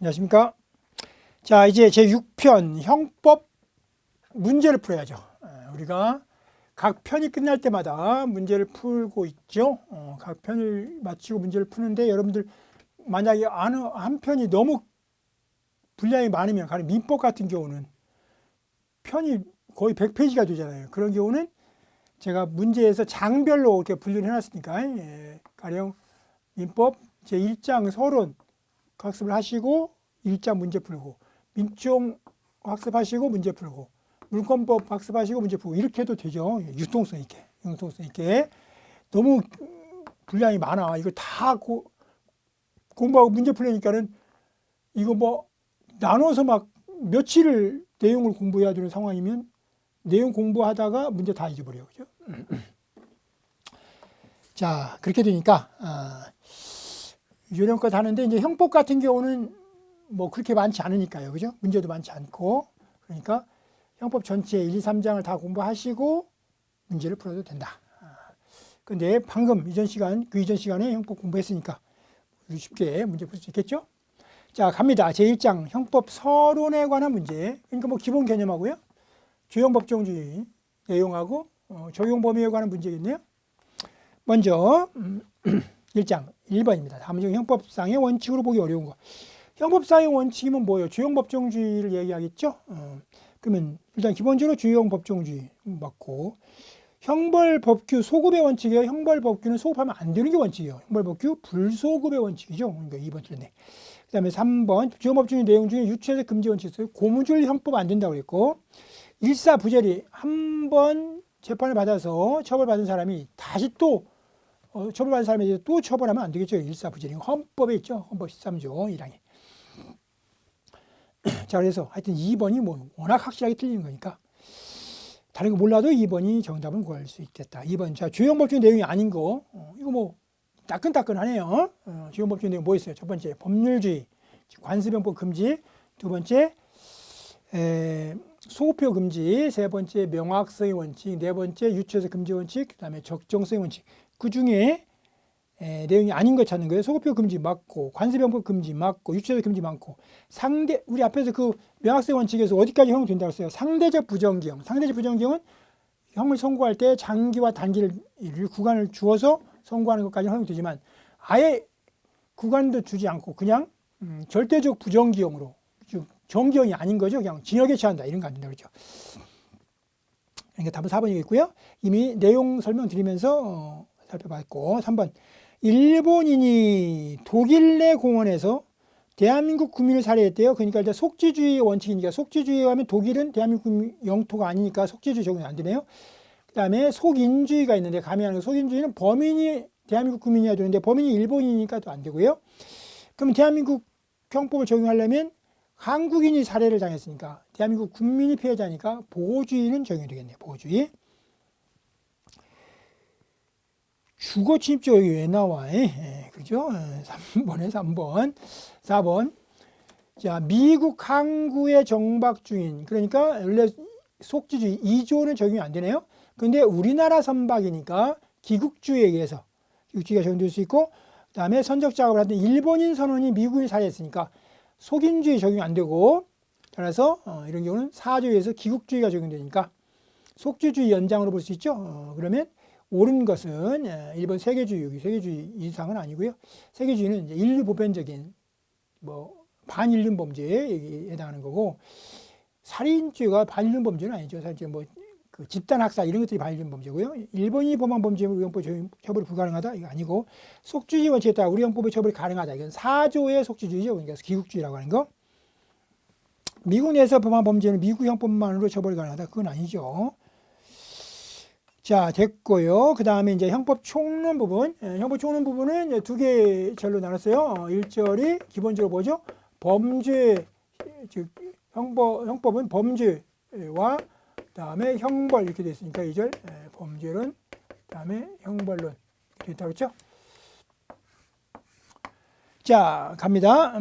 안녕하십니까. 자, 이제 제 6편 형법 문제를 풀어야죠. 어, 우리가 각 편이 끝날 때마다 문제를 풀고 있죠. 어, 각 편을 마치고 문제를 푸는데 여러분들 만약에 어느 한 편이 너무 분량이 많으면 가령 민법 같은 경우는 편이 거의 100페이지가 되잖아요. 그런 경우는 제가 문제에서 장별로 이렇게 분류를 해놨으니까 예, 가령 민법 제1장 서론 학습을 하시고 일장 문제 풀고 민총 학습하시고 문제 풀고 물권법 학습하시고 문제 풀고 이렇게 해도 되죠. 예, 유통성 있게 융통성 있게 너무 분량이 많아. 이거 다 고, 공부하고 문제 풀려니까는 이거 뭐 나눠서 막 며칠을 내용을 공부해야 되는 상황이면 내용 공부하다가 문제 다 잊어버려요. 그죠? 자, 그렇게 되니까 아, 요령껏 하는데 이제 형법 같은 경우는 뭐 그렇게 많지 않으니까요. 그죠? 문제도 많지 않고. 그러니까 형법 전체 1, 2, 3장을 다 공부하시고 문제를 풀어도 된다. 아, 근데 방금 이전 시간, 그 이전 시간에 형법 공부했으니까 쉽게 문제 풀 수 있겠죠? 자, 갑니다. 제1장 형법 서론에 관한 문제. 그러니까 뭐 기본 개념하고요. 주형 법정주의 내용하고 어, 적용 범위에 관한 문제겠네요. 먼저 음, 1장 1번입니다. 다음 중 형법상의 원칙으로 보기 어려운 거. 형법상의 원칙이면 뭐예요? 주형 법정주의를 얘기하겠죠? 어, 그러면 일단 기본적으로 주형 법정주의 맞고 형벌 법규 소급의 원칙이에요. 형벌 법규는 소급하면 안 되는 게 원칙이에요. 형벌 법규 불소급의 원칙이죠. 그러니까 2번 틀렸네. 그 다음에 3번 주형 법정주의 내용 중에 유추해서 금지 원칙 있어요. 고무줄 형법 안 된다고 그랬고 일사부재리 한 번 재판을 받아서 처벌받은 사람이 다시 또 어, 처벌받은 사람에 대해서 또 처벌하면 안 되겠죠. 일사부재리 헌법에 있죠. 헌법 13조 1항에. 자 그래서 하여튼 2번이 뭐 워낙 확실하게 틀리는 거니까 다른 거 몰라도 2번이 정답은 구할 수 있겠다. 2번 자 주형법중 내용이 아닌 거 어, 이거 뭐 따끈따끈하네요. 어, 주형법중 내용 뭐 있어요? 첫 번째 법률주의 관습병법 금지 두 번째 에, 소급표 금지 세 번째 명확성의 원칙 네 번째 유추에서 금지 원칙 그다음에 적정성의 원칙 그 중에 에, 내용이 아닌 거 찾는 거예요. 소급표 금지 맞고 관습병법 금지 맞고 유추에서 금지 많고 상대 우리 앞에서 그 명확성 원칙에서 어디까지 형이 된다고 했어요. 상대적 부정기형 상대적 부정기형은 형을 선고할 때 장기와 단기를 구간을 주어서 선고하는 것까지 허용이 되지만 아예 구간도 주지 않고 그냥 음, 절대적 부정기형으로 즉 정기형이 아닌 거죠. 그냥 징역에 처한다 이런 거 안 된다 그러죠. 그러니까 답은 4번이겠고요. 이미 내용 설명드리면서 어, 살펴봤고 3번 일본인이 독일 내 공원에서 대한민국 국민을 살해했대요. 그러니까 이제 속지주의 원칙이니까 속지주의 하면 독일은 대한민국 영토가 아니니까 속지주의 적용이 안 되네요. 그다음에 속인주의가 있는데 가미하는 속인주의는 범인이 대한민국 국민이어야 되는데 범인이 일본이니까 또 안 되고요. 그럼 대한민국 형법을 적용하려면 한국인이 살해를 당했으니까 대한민국 국민이 피해자니까 보호주의는 적용이 되겠네요. 보호주의. 주거 침입죄 여기 왜 나와? 예, 그죠? 3번에 3번. 4번. 자, 미국 항구의 정박 중인. 그러니까 원래 속지주의 2조는 적용이 안 되네요. 근데 우리나라 선박이니까 기국주의에 의해서 기국주의가 적용될 수 있고 그다음에 선적 작업을 하던 일본인 선원이 미국을 살해했으니까 속인주의 적용 안 되고 따라서 어, 이런 경우는 사조에서 기국주의가 적용되니까 속주주의 연장으로 볼 수 있죠. 어, 그러면 옳은 것은 예, 일본 세계주의 세계주의 이상은 아니고요. 세계주의는 이제 인류 보편적인 뭐 반인륜 범죄에 해당하는 거고 살인죄가 반인륜 범죄는 아니죠. 사실 뭐그 집단 학살 이런 것들이 반인륜 범죄고요. 일본이 범한 범죄는 우리 형법 처벌이 불가능하다 이거 아니고 속주주의 원칙에 따라 우리 형법의 처벌이 가능하다. 이건 사조의 속주주의죠. 그러니까 기국주의라고 하는 거. 미국 내에서 범한 범죄는 미국 형법만으로 처벌이 가능하다. 그건 아니죠. 자, 됐고요. 그 다음에 이제 형법 총론 부분. 예, 형법 총론 부분은 두 개 절로 나눴어요. 어, 1절이 기본적으로 뭐죠? 범죄, 즉, 형법, 형법은 범죄와 그 다음에 형벌 이렇게 되어 있으니까 2절 예, 범죄론, 그 다음에 형벌론 이렇게 있다고 했죠? 자, 갑니다.